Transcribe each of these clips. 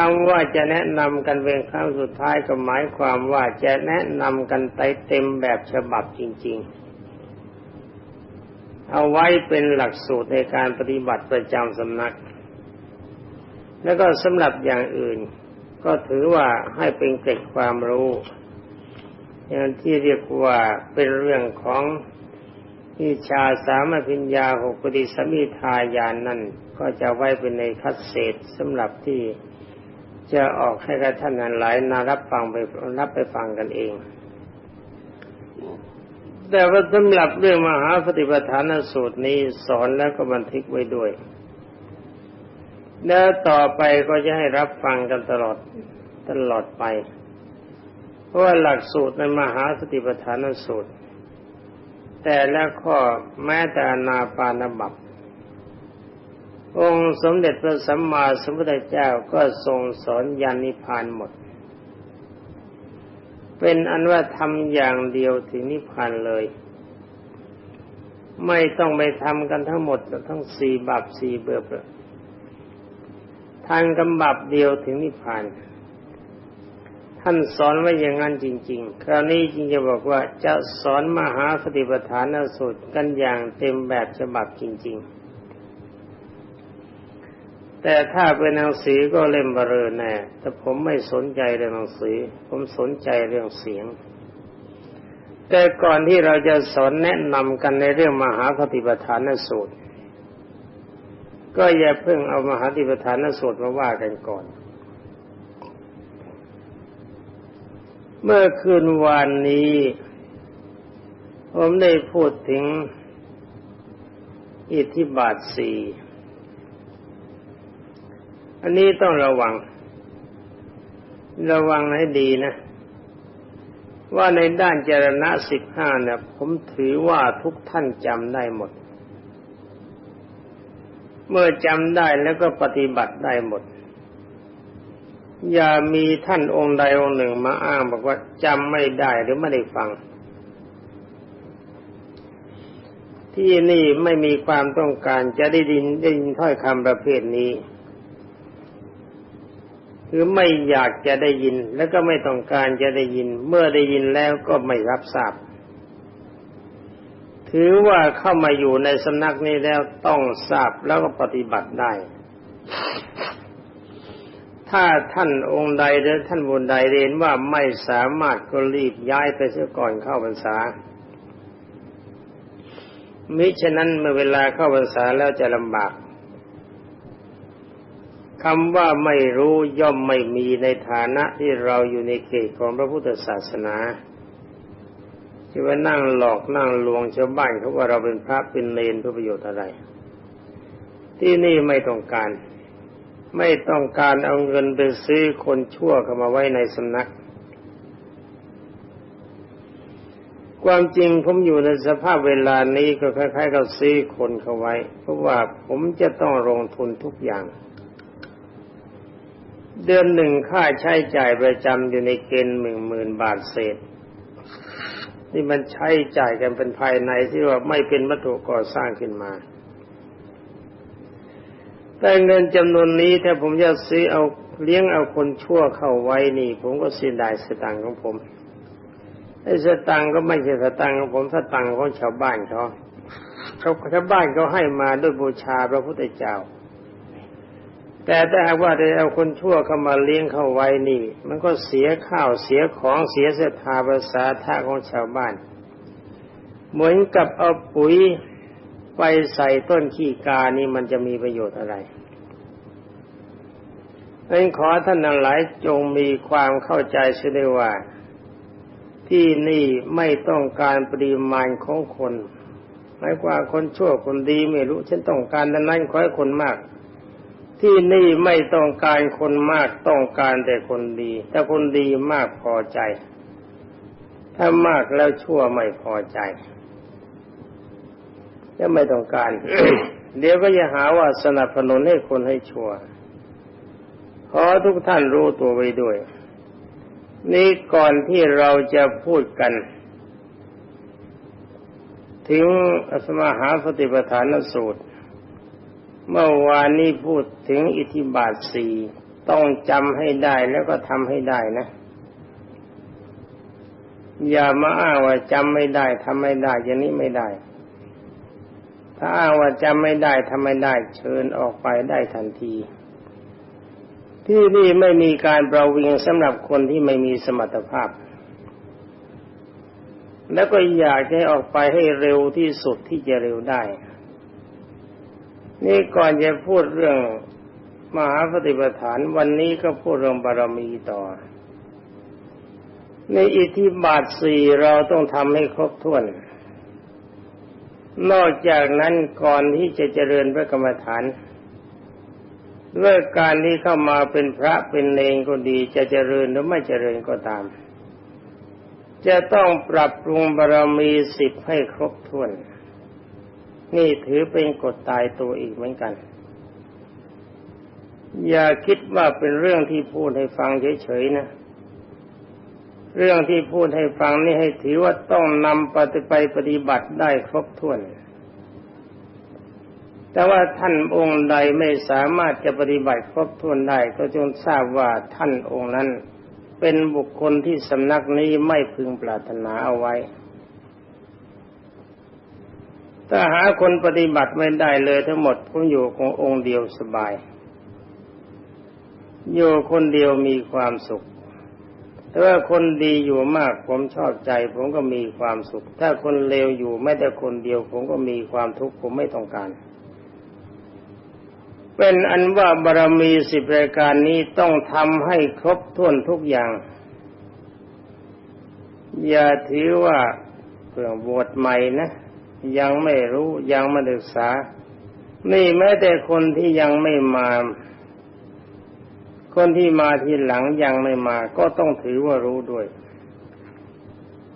คำว่าจะแนะนำกันเป็นครั้งสุดท้ายก็หมายความว่าจะแนะนำกันไปเต็มแบบฉบับจริง ๆ เอาไว้เป็นหลักสูตรในการปฏิบัติประจำสำนัก แล้วก็สำหรับอย่างอื่น ก็ถือว่าให้เป็นเกร็ดความรู้อย่างที่เรียกว่าเป็นเรื่องของวิชาสามพิญญาหกปฏิสมิทายานนั่นก็จะไว้เป็นในคัดเศษสำหรับที่ จะออกให้กับท่านนั้นหลายนารับฟังไปรับไปฟังกันเอง แต่ว่าสำหรับเรื่องมหาปฏิปทานสูตรนี้สอนแล้วก็บันทึกไว้ด้วย แล้วต่อไปก็จะให้รับฟังกันตลอดตลอดไป เพราะว่าหลักสูตรในมหาสติปัฏฐานสูตร แต่และข้อแม้แต่นาปานบับ องค์สมเด็จพระสัมมาสัมพุทธเจ้าก็ทรงสอนยานิพานหมด เป็นอันว่าทำอย่างเดียวถึงนิพพานเลย ไม่ต้องไปทำกันทั้งหมดทั้งสี่บับสี่เบือบทานกำบับเดียวถึงนิพพานท่านสอนไว้อย่างนั้นจริง ๆ คราวนี้จริงจะบอกว่าจะสอนมหาสติปัฏฐานสูตรกันอย่างเต็มแบบฉบับจริง ๆ แต่ถ้าเป็นหนังสือก็เล่มเบรอแน่ แต่ผมไม่สนใจเรื่องหนังสือ ผมสนใจเรื่องเสียง แต่ก่อนที่เราจะสอนแนะนำกันในเรื่องมหาคติปทานสูตร ก็อย่าเพิ่งเอามหาติปทานสูตรมาว่ากันก่อน เมื่อคืนวานนี้ ผมได้พูดถึงอิทธิบาทสี่ อันนี้ต้องระวัง ระวังให้ดีนะ ว่าในด้านเจรณะสิบห้าเนี่ยผมถือว่าทุกท่านจำได้หมด เมื่อจำได้แล้วก็ปฏิบัติได้หมด อย่ามีท่านองค์ใดองค์หนึ่งมาอ้างบอกว่าจำไม่ได้หรือไม่ได้ฟังที่นี่ไม่มีความต้องการจะได้ดินได้ยินถ้อยคำประเภทนี้ คือไม่อยากจะได้ยินแล้วก็ไม่ต้องการจะได้ยิน เมื่อได้ยินแล้วก็ไม่รับทราบ ถือว่าเข้ามาอยู่ในสำนักนี้แล้วต้องทราบแล้วก็ปฏิบัติได้ ถ้าท่านองค์ใดหรือท่านบุญใดเรียนว่าไม่สามารถก็รีบย้ายไปเสียก่อนเข้าพรรษา มิฉะนั้นเมื่อเวลาเข้าพรรษาแล้วจะลำบาก คำว่าไม่รู้ย่อมไม่มีในฐานะที่เราอยู่ในเขตของพระพุทธศาสนาจะว่านั่งหลอกนั่งลวงชาวบ้านเขาว่าเราเป็นพระเป็นเลนเพื่อประโยชน์อะไร ที่นี่ไม่ต้องการ ไม่ต้องการเอาเงินไปซื้อคนชั่วเข้ามาไว้ในสำนัก ความจริงผมอยู่ในสภาพเวลานี้ก็คล้ายๆกับซื้อคนเข้าไว้ เพราะว่าผมจะต้องลงทุนทุกอย่าง เดือนหนึ่งค่าใช้จ่ายประจำอยู่ในเกณฑ์หนึ่งหมื่นบาทเศษนี่มันใช้จ่ายกันเป็นภายในที่ว่าไม่เป็นวัตถุก่อสร้างขึ้นมา แต่เงินจำนวนนี้ถ้าผมจะซื้อเอาเลี้ยงเอาคนชั่วเข้าไว้นี่ ผมก็เสียดายสตังค์ของผมไอ้สตังค์ก็ไม่ใช่สตังค์ของผมสตังค์ของชาวบ้านเขาเขาชาวบ้านเขาให้มาด้วยบูชาพระพุทธเจ้า แต่ถ้าหากว่าได้เอาคนชั่วเข้ามาเลี้ยงเข้าไว้นี่ มันก็เสียข้าวเสียของเสียเสถาภาษาท่าของชาวบ้าน เหมือนกับเอาปุ๋ยไปใส่ต้นขี้กานี่มันจะมีประโยชน์อะไรเป็นขอท่านทั้งหลายจงมีความเข้าใจเสียด้วยว่า ที่นี่ไม่ต้องการปริมาณของคนหมายความคนชั่วคนดีไม่รู้ ฉันต้องการดังนั้นขอให้คนมาก ที่นี่ไม่ต้องการคนมากต้องการแต่คนดีถ้าคนดีมากพอใจ ถ้ามากแล้วชั่วไม่พอใจจะไม่ต้องการ เดี๋ยวก็จะหาว่าสนับสนุนให้คนให้ชั่วขอทุกท่านรู้ตัวไว้ด้วย นี่ก่อนที่เราจะพูดกัน ถึงอสมหาปฏิปทานสูตร เมื่อวานนี้พูดถึงอิทธิบาทสี่ต้องจำให้ได้แล้วก็ทำให้ได้นะ อย่ามาอ้างว่าจำไม่ได้ทำไม่ได้อย่างนี้ไม่ได้ ถ้าอ้างว่าจำไม่ได้ทำไม่ได้ เชิญออกไปได้ทันที ที่นี่ไม่มีการประวิงสำหรับคนที่ไม่มีสมรรถภาพ แล้วก็อยากให้ออกไปให้เร็วที่สุดที่จะเร็วได้ นี่ก่อนจะพูดเรื่องมหาปฏิปทานวันนี้ก็พูดเรื่องบารมีต่อ ในอิทธิบาทสี่เราต้องทำให้ครบถ้วน นอกจากนั้นก่อนที่จะเจริญพระกรรมฐานด้วยการที่เข้ามาเป็นพระเป็นเลงก็ดีจะเจริญหรือไม่เจริญก็ตาม จะต้องปรับปรุงบารมีสิบให้ครบถ้วน นี่ถือเป็นกฎตายตัวอีกเหมือนกัน อย่าคิดว่าเป็นเรื่องที่พูดให้ฟังเฉยๆนะ เรื่องที่พูดให้ฟังนี่ให้ถือว่าต้องนำปฏิไปปฏิบัติได้ครบถ้วน แต่ว่าท่านองค์ใดไม่สามารถจะปฏิบัติครบถ้วนได้ ก็จงทราบว่าท่านองค์นั้นเป็นบุคคลที่สำนักนี้ไม่พึงปรารถนาเอาไว้ ถ้าหาคนปฏิบัติไม่ได้เลยทั้งหมดผมอยู่ขององค์เดียวสบาย อยู่คนเดียวมีความสุขแต่ว่าคนดีอยู่มากผมชอบใจ ผมก็มีความสุข ถ้าคนเลวอยู่ไม่แต่คนเดียว ผมก็มีความทุกข์ผมไม่ต้องการ เป็นอันว่าบารรมีสิบรายการนี้ต้องทำให้ครบถ้วนทุกอย่าง อย่าถือว่าเพื่อบวชใหม่นะ ยังไม่รู้ยังไม่ศึกษา นี่แม้แต่คนที่ยังไม่มา คนที่มาทีหลังยังไม่มา ก็ต้องถือว่ารู้ด้วย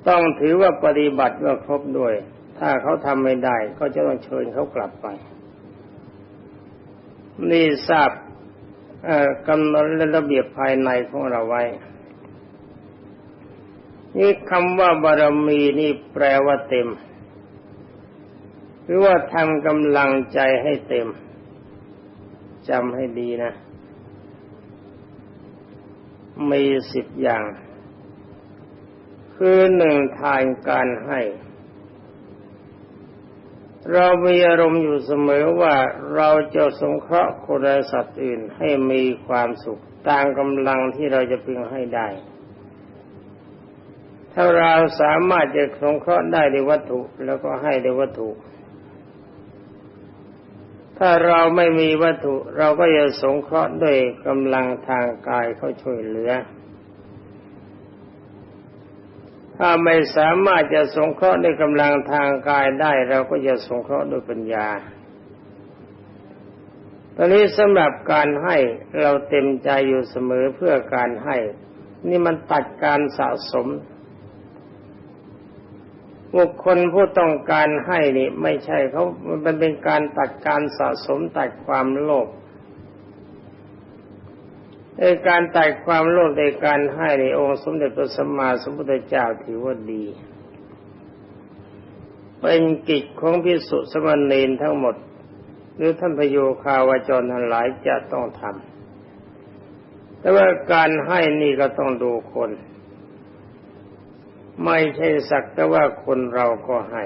ต้องถือว่าปฏิบัติว่าครบด้วย ถ้าเขาทำไม่ได้ ก็จะต้องเชิญเขากลับไป นี่ทราบกำหนดระเบียบภายในของเราไว้นี่คำว่าบารมีนี่แปลว่าเต็ม หรือว่าทำกำลังใจให้เต็มจำให้ดีนะ มีสิบอย่าง คือหนึ่งทานการให้ เรามีอารมณ์อยู่เสมอว่าเราจะสงเคราะห์คนและสัตว์อื่นให้มีความสุขตามกำลังที่เราจะพึงให้ได้ ถ้าเราสามารถจะสงเคราะห์ได้ในวัตถุแล้วก็ให้ในวัตถุ ถ้าเราไม่มีวัตถุเราก็จะสงเคราะห์ด้วยกำลังทางกายเขาช่วยเหลือ ถ้าไม่สามารถจะสงเคราะห์ด้วยกำลังทางกายได้ เราก็จะสงเคราะห์ด้วยปัญญา ตอนนี้สำหรับการให้เราเต็มใจอยู่เสมอเพื่อการให้ นี่มันตัดการสะสม บุคคลผู้ต้องการให้นี่ไม่ใช่เขามันเป็นการตัดการสะสมตัดความโลภในการตัดความโลภในการให้ในองค์สมเด็จพระสัมมาสัมพุทธเจ้าถือว่าดี เป็นกิจของพิสุสมณีนทั้งหมด หรือท่านพโยคาวาจรทั้งหลายจะต้องทำแต่ว่าการให้นี่ก็ต้องดูคน ไม่ใช่สักแต่ว่าคนเราก็ให้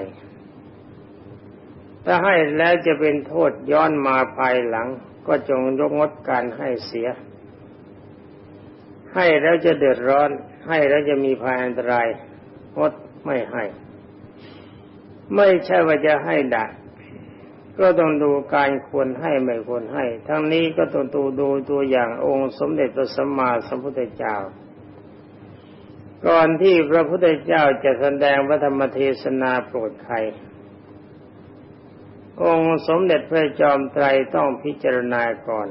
ถ้าให้แล้วจะเป็นโทษย้อนมาภายหลัง ก็จงยกงดการให้เสีย ให้แล้วจะเดือดร้อน ให้แล้วจะมีภัยอันตรายงดไม่ให้ ไม่ใช่ว่าจะให้ดักก็ต้องดูการควรให้ไม่ควรให้ ทั้งนี้ก็ต้องดูดูตัวอย่างองค์สมเด็จพระสัมมาสัมพุทธเจ้า ก่อนที่พระพุทธเจ้าจะแสดงพระธรรมเทศนาโปรดใคร องค์สมเด็จพระจอมไตรต้องพิจารณาก่อน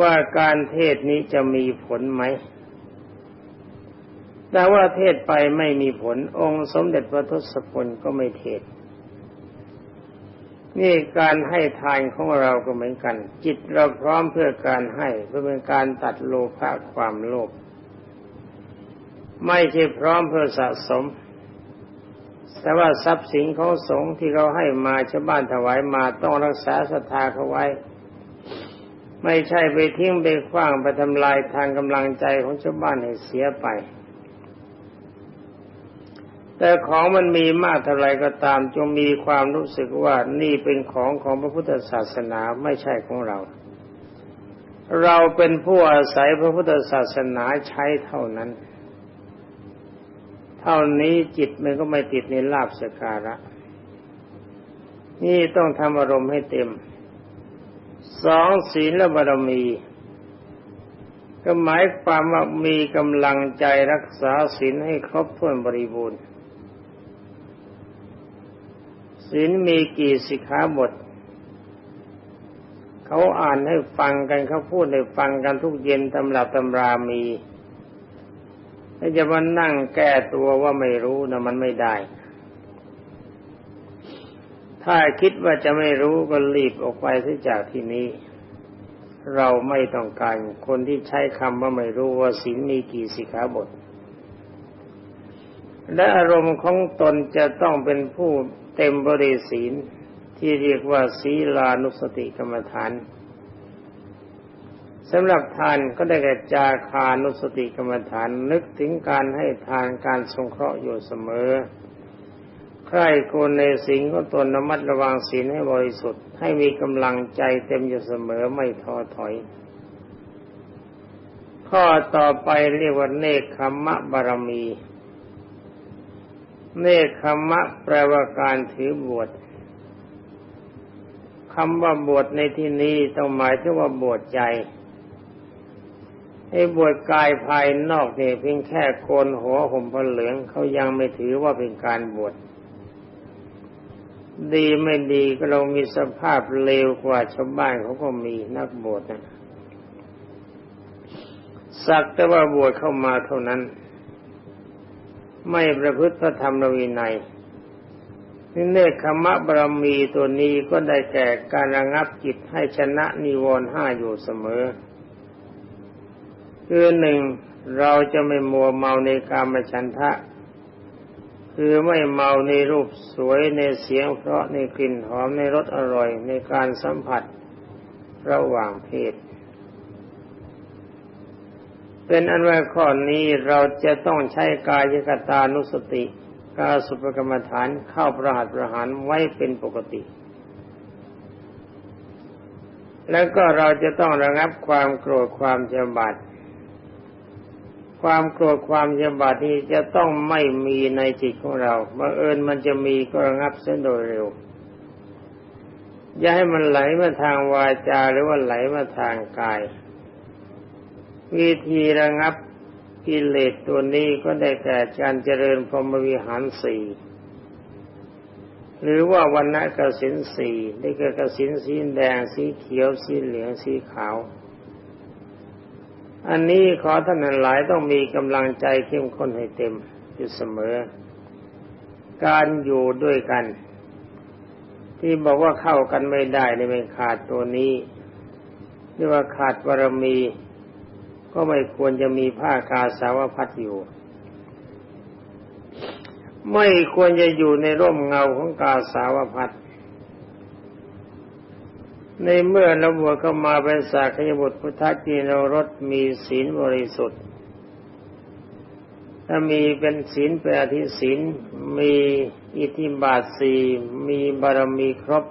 ว่าการเทศนี้จะมีผลไหม แต่ว่าเทศไปไม่มีผล องค์สมเด็จพระทศพลก็ไม่เทศ นี่การให้ทานของเราก็เหมือนกัน จิตเราพร้อมเพื่อการให้เพื่อเป็นการตัดโลภะความโลภ ไม่ใช่พร้อมเพื่อสะสม แต่ว่าทรัพย์สินของสงฆ์ที่เขาให้มาชาวบ้านถวายมาต้องรักษาศรัทธาเขาไว้ ไม่ใช่ไปทิ้งไปขว้างไปทำลายทางกำลังใจของชาวบ้านให้เสียไป แต่ของมันมีมากเท่าไรก็ตามจงมีความรู้สึกว่านี่เป็นของของพระพุทธศาสนาไม่ใช่ของเราเราเป็นผู้อาศัยพระพุทธศาสนาใช้เท่านั้น เท่านี้จิตมันก็ไม่ติดในลาบสการะ นี่ต้องทำอารมณ์ให้เต็ม สองศีลบารมี ก็หมายความว่ามีกำลังใจรักษาศีลให้ครบถ้วนบริบูรณ์ศีลมีกี่สิกขาบท เขาอ่านให้ฟังกันเขาพูดให้ฟังกันทุกเย็นตำรับตำรามี ถ้าจะมานั่งแก้ตัวว่าไม่รู้นะมันไม่ได้ ถ้าคิดว่าจะไม่รู้ก็รีบออกไปที่จากที่นี้ เราไม่ต้องการคนที่ใช้คำว่าไม่รู้ว่าศีลมีกี่สิกขาบท และอารมณ์ของตนจะต้องเป็นผู้เต็มบริศีลที่เรียกว่าศีลานุสติกรรมฐาน สำหรับทานก็ได้แก่จาคานุสติกรรมฐานนึกถึงการให้ทานการสงเคราะห์อยู่เสมอ ใครคนในสิ่งก็ตนระมัดระวังศีลให้บริสุทธิ์ ให้มีกำลังใจเต็มอยู่เสมอไม่ท้อถอย ข้อต่อไปเรียกว่าเนคขมะบารมี เนคขมะแปลว่าการถือบวชคำว่าบวชในที่นี้ต้องหมายถึงว่าบวชใจ ไอ้บวชกายภายนอกเนี่ยเพียงแค่โกนหัวห่มผ้าเหลืองเขายังไม่ถือว่าเป็นการบวชดีไม่ดีก็เรามีสภาพเลวกว่าชาวบ้านเขาก็มีนักบวชนะสักแต่ว่าบวชเข้ามาเท่านั้น ไม่ประพฤติพระธรรมวินัยนี่เนคขมะบารมีตัวนี้ก็ได้แก่การระงับจิตให้ชนะนิวรณ์ห้าอยู่เสมอ คือหนึ่งเราจะไม่มัวเมาในกามฉันทะ คือไม่เมาในรูปสวยในเสียงเพราะในกลิ่นหอมในรสอร่อยในการสัมผัสระหว่างเพศ เป็นอันว่าข้อนี้เราจะต้องใช้กายกตานุสติกาสุปกรรมฐานเข้าประหัตประหารไว้เป็นปกติ แล้วก็เราจะต้องระงับความโกรธความเจ็บาด ความโกรธความยบาดนี้จะต้องไม่มีในจิตของเราบังเอิญมันจะมีก็ระงับเส้นโดยเร็ว อย่าให้มันไหลมาทางวาจาหรือว่าไหลมาทางกาย วิธีระงับกิเลสตัวนี้ก็ได้แก่การเจริญพรหมวิหารสี่หรือว่าวันณะกสินสี่ได้แก่กสินสีแดงสีเขียวสีเหลืองสีขาว อันนี้ขอท่านหลายต้องมีกำลังใจเข้มข้นให้เต็มอยู่เสมอ การอยู่ด้วยกัน ที่บอกว่าเข้ากันไม่ได้ในเป็นขาดตัวนี้เรียกว่าขาดบารมี ก็ไม่ควรจะมีผ้ากาสาวพัดอยู่ ไม่ควรจะอยู่ในร่มเงาของกาสาวพัด ในเมื่อเราบวชเข้ามาเป็นสากยบุตรพุทธจีนรสมีศีลบริสุทธิ์ถ้ามีเป็นศีลเป็นอธิศีลมีอิทธิบาทสีมีบารมีครบ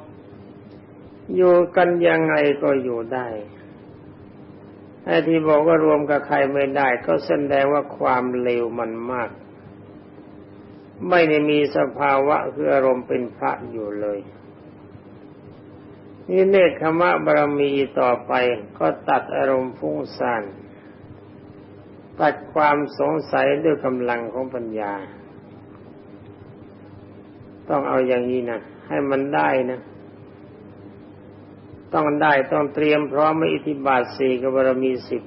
อยู่กันยังไงก็อยู่ได้ไอ้ที่บอกว่ารวมกับใครไม่ได้ ก็แสดงว่าความเลวมันมาก ไม่ได้มีสภาวะคืออารมณ์เป็นพระอยู่เลย นี่เนคขมะบารมีต่อไปก็ตัดอารมณ์ฟุ้งซ่านตัดความสงสัยด้วยกำลังของปัญญา ต้องเอาอย่างนี้นะให้มันได้นะ ต้องได้ต้องเตรียมพร้อมไว้อิทธิบาทสี่กับบารมีสิบ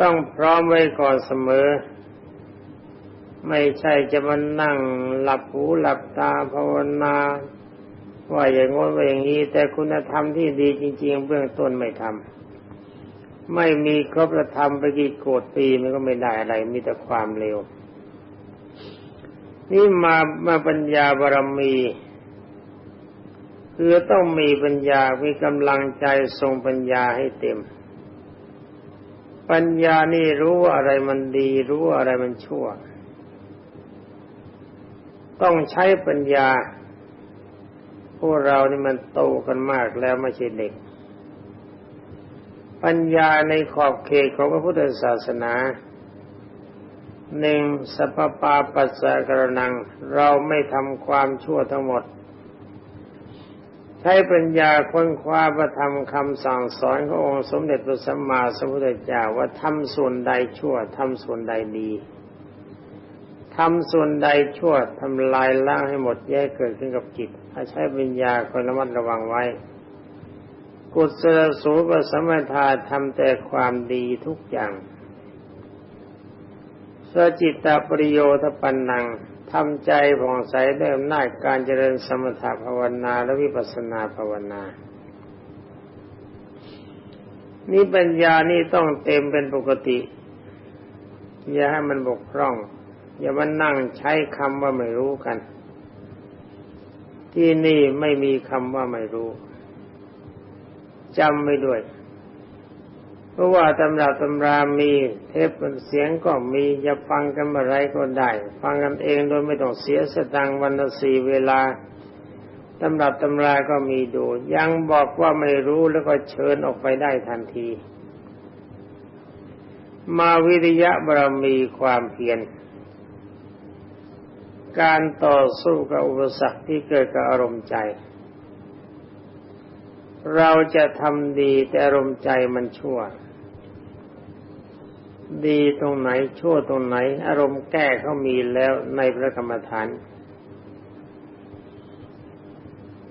ต้องพร้อมไว้ก่อนเสมอ ไม่ใช่จะมานั่งหลับหูหลับตาภาวนา ว่าอย่างงนว่าอย่างนี้ แต่คุณธรรมที่ดีจริง ๆ เบื้องต้นไม่ทำไม่มีครบธรรมไปกี่โกดปีมันก็ไม่ได้อะไร มีแต่ความเร็ว นี่มามาปัญญาบารมีคือต้องมีปัญญา มีกำลังใจทรงปัญญาให้เต็ม ปัญญานี่รู้ว่าอะไรมันดี รู้ว่าอะไรมันชั่ว ต้องใช้ปัญญา พวกเรานี่มันโตกันมากแล้วไม่ใช่เด็ก ปัญญาในขอบเขตของพระพุทธศาสนาหนึ่งสัพปาปัสสะกรนัง เราไม่ทำความชั่วทั้งหมด ใช้ปัญญาค้นคว้าประธรรมคำสั่งสอนขององค์สมเด็จพระสัมมาสัมพุทธเจ้าว่าทำส่วนใดชั่วทำส่วนใดดี ทำส่วนใดชั่วทำลายล้างให้หมดแย่เกิดขึ้นกับจิตถ้าใช้ปัญญาคอยระมัดระวังไว้ กุศลสูปสมถาทำแต่ความดีทุกอย่างสจิตตปริโยทปันนังทำใจผ่องใสด้วยอำนาจการเจริญสมถภาวนาและวิปัสสนาภาวนา นี่ปัญญานี่ต้องเต็มเป็นปกติ อย่าให้มันบกพร่อง อย่ามันนั่งใช้คำว่าไม่รู้กัน ที่นี่ไม่มีคำว่าไม่รู้จำไม่ด้วย เพราะว่าตำราตำรามีเทปเสียงก็มีจะฟังกันเมื่อไรก็ได้ ฟังกันเองโดยไม่ต้องเสียสตังวันละสี่เวลาตำรับตำราก็มีดู ยังบอกว่าไม่รู้แล้วก็เชิญออกไปได้ทันที มาวิริยะบารมีความเพียร การต่อสู้กับอุปสรรคที่เกิดกับอารมณ์ใจ เราจะทำดีแต่อารมณ์ใจมันชั่ว ดีตรงไหนชั่วตรงไหน อารมณ์แก้เขามีแล้วในพระกรรมฐาน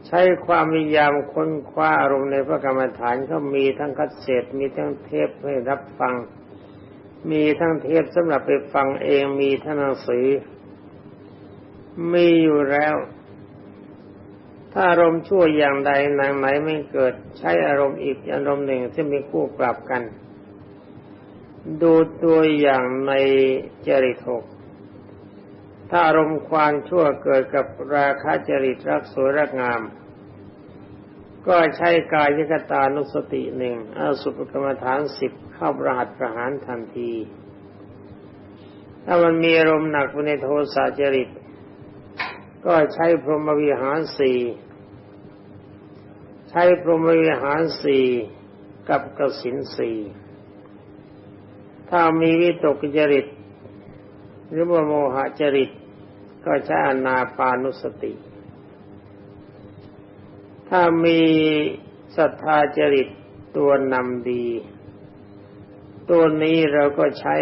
ใช้ความพยายามค้นคว้าอารมณ์ในพระกรรมฐานเขามีทั้งคัดเศษมีทั้งเทปให้รับฟัง มีทั้งเทปสำหรับไปฟังเองมีทั้งหนังสือ มีอยู่แล้ว ถ้าอารมณ์ชั่วอย่างใดนางไหนไม่เกิด ใช้อารมณ์อีกอารมณ์หนึ่งที่มีคู่ปรับกัน ดูตัวอย่างในจริตหกถ้าอารมณ์ความชั่วเกิดกับราคะจริตรักสวยรักงาม ก็ใช้กายกตานุสติหนึ่งอาสุปกรรมฐานสิบเข้าประหัตประหารทันที ถ้ามันมีอารมณ์หนักในโทสะจริต ก็ใช้พรหมวิหารสี่ใช้พรหมวิหารสี่กับกสินสี่ถ้ามีวิตกจริต หรือว่าโมหจริต ก็ใช้อนาปานุสติ ถ้ามีศรัทธาจริตตัวนำดี ตัวนี้เราก็ใช้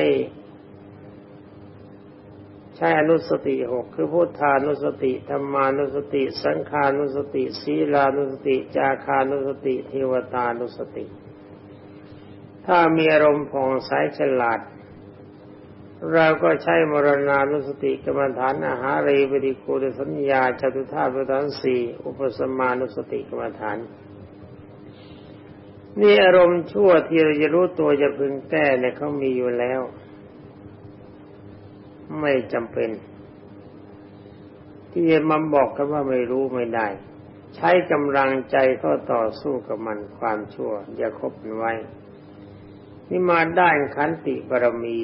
ใช้อนุสติหกคือพุทธานุสติธรรมานุสติ สังขานุสติ ศีลานุสติ จาคานุสติ เทวตานุสติ ถ้ามีอารมณ์ผ่องใสฉลาด เราก็ใช้มรณานุสติกรรมฐานอาหารีปฏิคูลสัญญาจตุธาตุฐานสี่อุปสมานุสติกรรมฐานนี่อารมณ์ชั่วที่เราจะรู้ตัวจะพึงแก้เนี่ยเขามีอยู่แล้ว ไม่จำเป็น ที่จะมาบอกกันว่าไม่รู้ไม่ได้ ใช้กำลังใจก็ต่อสู้กับมันความชั่ว อย่าคบมันไว้ นี่มาได้ขันติบารมี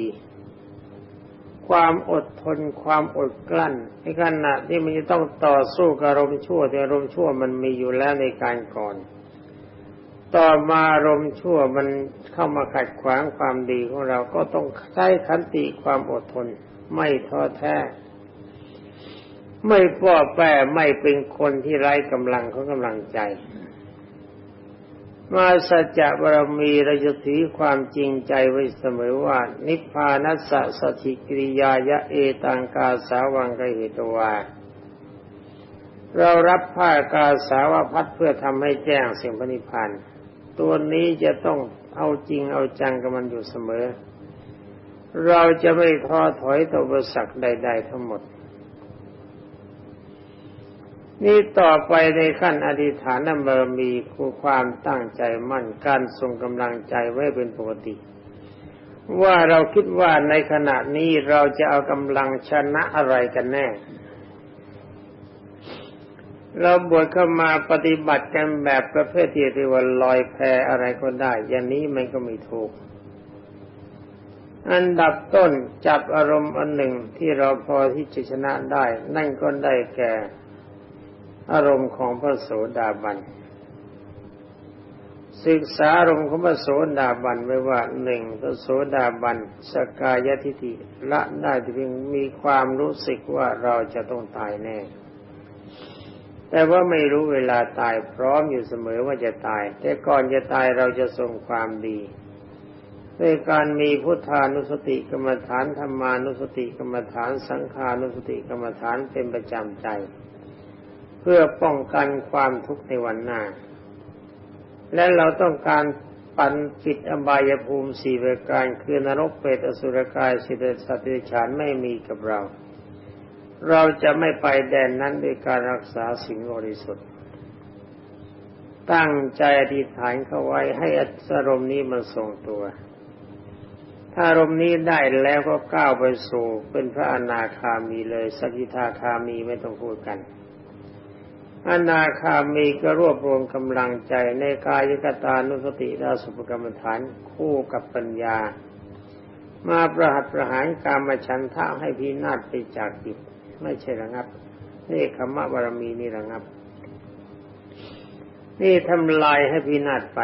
ความอดทนความอดกลั้นในขณะที่มันจะต้องต่อสู้กับอารมณ์ชั่วแต่อารมณ์ชั่วมันมีอยู่แล้วในการก่อนต่อมาอารมณ์ชั่วมันเข้ามาขัดขวางความดีของเราก็ต้องใช้ขันติความอดทน ไม่ท้อแท้ ไม่ป้อแปรไม่เป็นคนที่ไร้กำลังของกำลังใจ มาสัจจะบารมีเราจะถือความจริงใจไว้เสมอว่า นิพพานัสสะสถิกิริยายะเอตังกาสาวังกเหตวาเรารับผ้ากาสาวพัดเพื่อทำให้แจ้งสิ่งพนิพพานตัวนี้จะต้องเอาจริงเอาจังกับมันอยู่เสมอ เราจะไม่ท้อถอยต่ออุปสรรคใด ๆ ทั้งหมด นี่ต่อไปในขั้นอธิษฐานบารมีคือความตั้งใจมั่นการทรงกำลังใจไว้เป็นปกติ ว่าเราคิดว่าในขณะนี้เราจะเอากำลังชนะอะไรกันแน่ เราบวชเข้ามาปฏิบัติกันแบบประเภทที่เรียกว่าลอยแพอะไรก็ได้ อย่างนี้มันก็ไม่ถูก อันดับต้นจับอารมณ์อันหนึ่งที่เราพอที่จะชนะได้ นั่นก็ได้แก่ อารมณ์ของพระโสดาบัน ศึกษาอารมณ์ของพระโสดาบันไว้ว่าหนึ่งพระโสดาบันสกายทิฏฐิละได้เพียงมีความรู้สึกว่าเราจะต้องตายแน่ แต่ว่าไม่รู้เวลาตายพร้อมอยู่เสมอว่าจะตาย แต่ก่อนจะตายเราจะทรงความดี ด้วยการมีพุทธานุสติกรรมฐานธรรมานุสติกรรมฐานสังขานุสติกรรมฐานเป็นประจำใจ เพื่อป้องกันความทุกข์ในวันหน้า และเราต้องการปันจิตอบายภูมิสี่ประการคือนรกเปรตอสุรกายสิเดสัตว์ฉานไม่มีกับเรา เราจะไม่ไปแดนนั้นด้วยการรักษาสิ่งบริสุทธิ์ ตั้งใจอธิษฐานเข้าไว้ให้อารมณ์นี้มันทรงตัว ถ้าอารมณ์นี้ได้แล้วก็ก้าวไปสู่เป็นพระอนาคามีเลยสกิทาคามีไม่ต้องพูดกัน อนาคามีก็รวบรวมกำลังใจในกายกตานุสติดาสุปกรรมฐานคู่กับปัญญา มาประหัตประหารกามฉันทะให้พินาศไปจากจิตไม่ใช่ระงับนี่คำว่าบารมีนี่ระงับ นี่ทำลายให้พินาศไป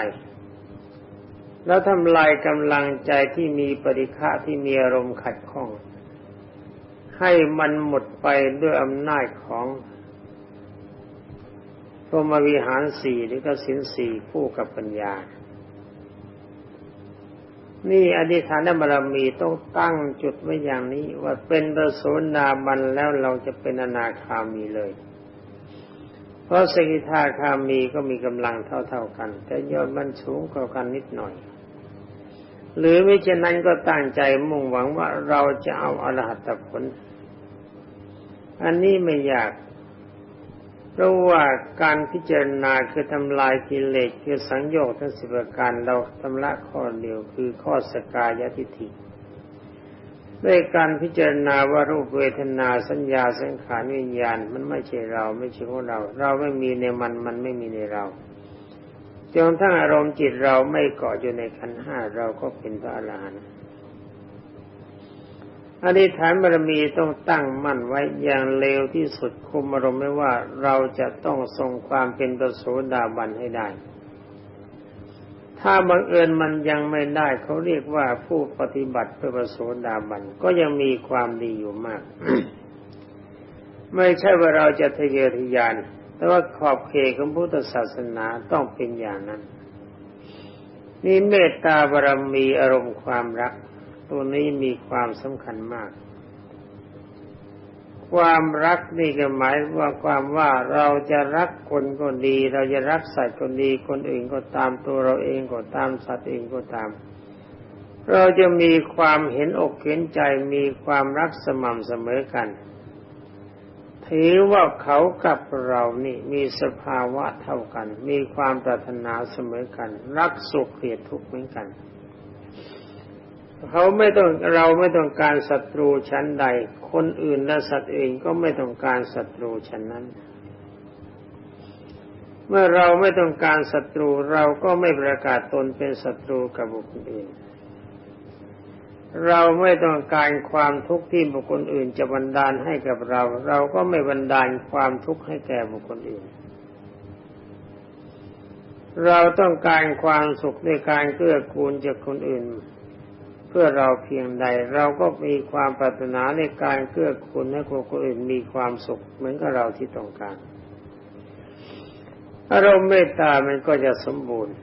แล้วทำลายกำลังใจที่มีปริฆะที่มีอารมณ์ขัดข้อง ให้มันหมดไปด้วยอำนาจของพรหมวิหารสี่หรือก็สินสี่คู่กับปัญญา นี่อธิษฐานบารมีต้องตั้งจุดไว้อย่างนี้ว่าเป็นประโสดาบันแล้วเราจะเป็นอนาคามีเลย เพราะสกิทาคามีก็มีกำลังเท่าๆกัน แต่ยอดมันสูงกว่ากันนิดหน่อย หรือไม่เช่นนั้นก็ตั้งใจมุ่งหวังว่าเราจะเอาอรหัตผล อันนี้ไม่ยากเพราะว่าการพิจารณาคือทำลายกิเลสคือสังโยชน์ทั้งสิบประการเราทำละข้อเดียวคือข้อสกายทิฏฐิ ด้วยการพิจารณาว่ารูปเวทนาสัญญาสังขารวิญญาณ มันไม่ใช่เราไม่ใช่ของเรา เราไม่มีในมันมันไม่มีในเราจนทั้งอารมณ์จิตเราไม่เกาะอยู่ในขันห้าเราก็เป็นพระอรหันต์อธิษฐานบารมีต้องตั้งมั่นไว้อย่างเร็วที่สุดคุมอารมณ์ไม่ว่าเราจะต้องทรงความเป็นประโสดาบันให้ได้ ถ้าบังเอิญมันยังไม่ได้เขาเรียกว่าผู้ปฏิบัติเพื่อประโสดาบันก็ยังมีความดีอยู่มาก ไม่ใช่ว่าเราจะทะเยอทะยาน แต่ว่าขอบเขตของพุทธศาสนาต้องเป็นอย่างนั้น นี่เมตตาบารมีอารมณ์ความรัก ตัวนี้มีความสำคัญมาก ความรักนี่ก็หมายว่าความว่าเราจะรักคนก็ดี เราจะรักสัตว์ก็ดี คนอื่นก็ตามตัวเราเองก็ตามสัตว์เองก็ตาม เราจะมีความเห็นอกเห็นใจมีความรักสม่ำเสมอกัน ถือว่าเขากับเรานี่มีสภาวะเท่ากัน มีความปรารถนาเสมอกัน รักสุขเกลียดทุกข์เหมือนกัน เขาไม่ต้องเราไม่ต้องการศัตรูชั้นใด คนอื่นและสัตว์เองก็ไม่ต้องการศัตรูชั้นนั้น เมื่อเราไม่ต้องการศัตรูเราก็ไม่ประกาศตนเป็นศัตรูกับบุคคลอื่น เราไม่ต้องการความทุกข์ที่บุคคลอื่นจะบันดาลให้กับเรา เราก็ไม่บันดาลความทุกข์ให้แก่บุคคลอื่นเราต้องการความสุขในการเกื้อกูลจากคนอื่น เพื่อเราเพียงใด เราก็มีความปรารถนาในการเกื้อกูลให้คนอื่นมีความสุขเหมือนกับเราที่ต้องการ อารมณ์เมตตามันก็จะสมบูรณ์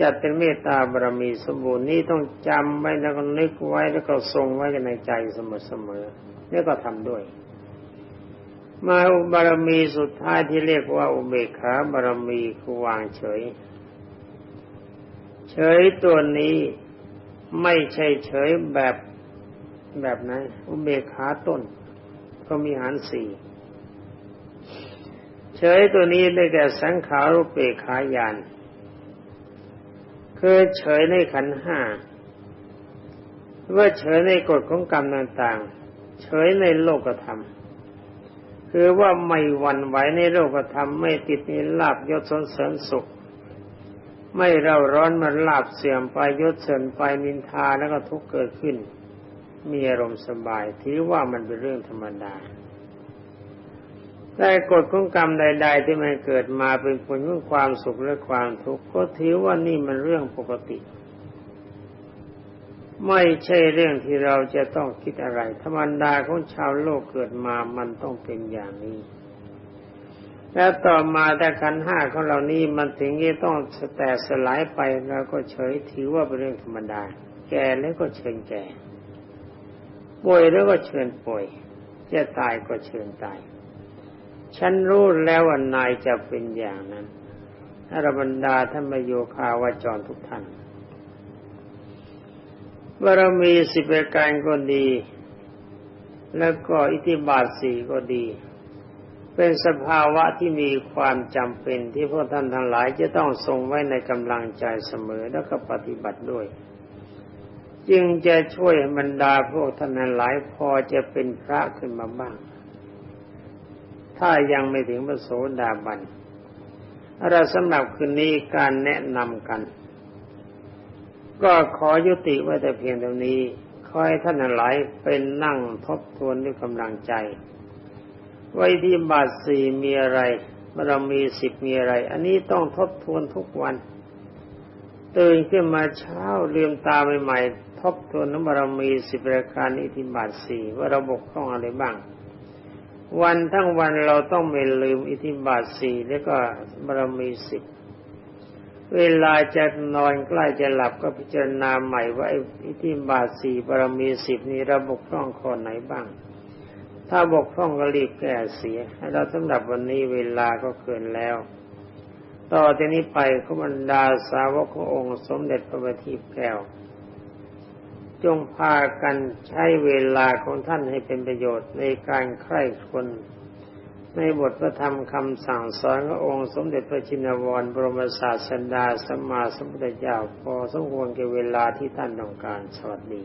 จัดเป็นเมตตาบารมีสมบูรณ์นี่ต้องจำไว้แล้วก็นึกไว้แล้วก็ทรงไว้ในใจเสมอๆนี่ก็ทำด้วยมาบารมีสุดท้ายที่เรียกว่าอุเบกขาบารมีคือวางเฉย เฉยตัวนี้ ไม่ใช่เฉยแบบแบบไหนอุเบกขาต้น ก็มีหารสี่เฉยตัวนี้ได้แก่สังขารุเปกขายานคือเฉยในขันห้าว่าเฉยในกฎของกรรมต่างๆ เฉยในโลกธรรม คือว่าไม่หวั่นไหวในโลกธรรม ไม่ติดในลาบยศสนเสริญสุข ไม่เร่าร้อนมันลาบเสื่อมไปยศเสื่อมไปนินทาแล้วก็ทุกเกิดขึ้น มีอารมณ์สบายถือว่ามันเป็นเรื่องธรรมดาแต่กฎของกรรมใด ๆ ที่มันเกิดมาเป็นผลของความสุขและความทุกข์ก็ถือว่านี่มันเรื่องปกติ ไม่ใช่เรื่องที่เราจะต้องคิดอะไร ธรรมดาของชาวโลกเกิดมามันต้องเป็นอย่างนี้ แล้วต่อมาแต่ขันห้าของเรานี้มันถึงจะต้องแตกสลายไปเราก็เฉยถือว่าเป็นเรื่องธรรมดา แก่แล้วก็เชิญแก่ป่วยแล้วก็เชิญป่วยจะตายก็เชิญตาย ฉันรู้แล้วว่านายจะเป็นอย่างนั้นอรบรรดาท่านมโยคาวาจรทุกท่านบารมีสิบประการก็ดี แล้วก็อิทธิบาทสี่ก็ดี เป็นสภาวะที่มีความจำเป็นที่พวกท่านทั้งหลายจะต้องทรงไว้ในกำลังใจเสมอแล้วก็ปฏิบัติด้วย จึงจะช่วยบรรดาพวกท่านทั้งหลายพอจะเป็นพระขึ้นมาบ้าง ถ้ายังไม่ถึงพระโสดาบันเราสำหรับคืนนี้การแนะนำกัน ก็ขอยุติไว้แต่เพียงเท่านี้ ขอให้ท่านทั้งหลายเป็นนั่งทบทวนด้วยกำลังใจ ไว้ที่บาทสี่มีอะไรบารมีสิบมีอะไร อันนี้ต้องทบทวนทุกวันตื่นขึ้นมาเช้าลืมตาใหม่ๆทบทวนนบารมีสิบปรายการอิทธิบาทสี่ว่าเราบกพร่องอะไรบ้าง วันทั้งวันเราต้องไม่ลืมอิทธิบาทสี่แล้วก็บารมีสิบเวลาจะนอนใกล้จะหลับก็พิจารณาใหม่ว่าอิทธิบาทสี่บารมีสิบนี้ระบกพร่องข้อไหนบ้าง ถ้าบกพร่องก็รีบแก้เสียเราสำหรับวันนี้เวลาก็เกินแล้ว ต่อจากนี้ไปขบรรดาสาวกขององค์สมเด็จพระบัณฑิตแก้ว จงพากันใช้เวลาของท่านให้เป็นประโยชน์ในการใคร่คนในบทพระธรรมคำสั่งสอนขององค์สมเด็จพระชินวรบรมศาสดาสัมมาสัมพุทธเจ้าพอสมควรแก่เวลาที่ท่านต้องการสวัสดี